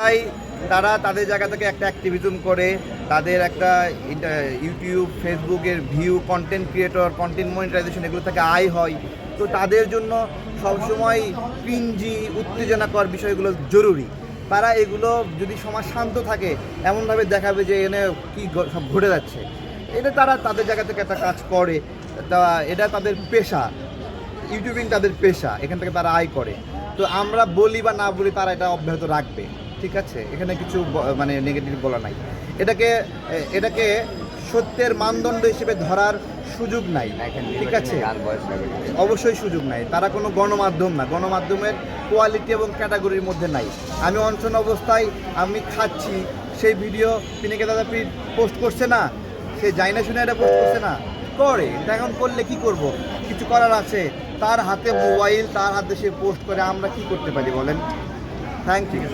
তাই তারা তাদের জায়গা থেকে একটা অ্যাক্টিভিজম করে, তাদের একটা ইউটিউব ফেসবুকের view content creator content monetization এগুলো থেকে আয় হয়। তো তাদের জন্য সবসময় পিঞ্জি উত্তেজনাকর বিষয়গুলো জরুরি। তারা এগুলো যদি সমাজ শান্ত থাকে, এমনভাবে দেখাবে যে এনে কি সব ঘটে যাচ্ছে। এটা তারা তাদের জায়গা থেকে একটা কাজ করে। তা, এটা তাদের পেশা। ইউটিউবিং তাদের পেশা, এখান থেকে তারা আয় করে। তো আমরা বলি বা না বলি তারা এটা অব্যাহত রাখবে। ঠিক আছে এখানে কিছু মানে নেগেটিভ বলা নাই। এটাকে এটাকে সত্যের মানদণ্ড হিসেবে ধরার সুযোগ নাই। ঠিক আছে? অবশ্যই সুযোগ নাই। তারা কোনো গণমাধ্যম না। গণমাধ্যমের কোয়ালিটি এবং ক্যাটাগরির মধ্যে নাই। আমি অনশন অবস্থায় আমি খাচ্ছি সেই ভিডিও পিনিকে দাদা পোস্ট করছে না সে যাই না শুনে এটা পোস্ট করছে না। করে এখন করলে কি করব? কিছু করার আছে। তার হাতে মোবাইল তার হাতে সে পোস্ট করে আমরা কি করতে পারি বলেন? Thank you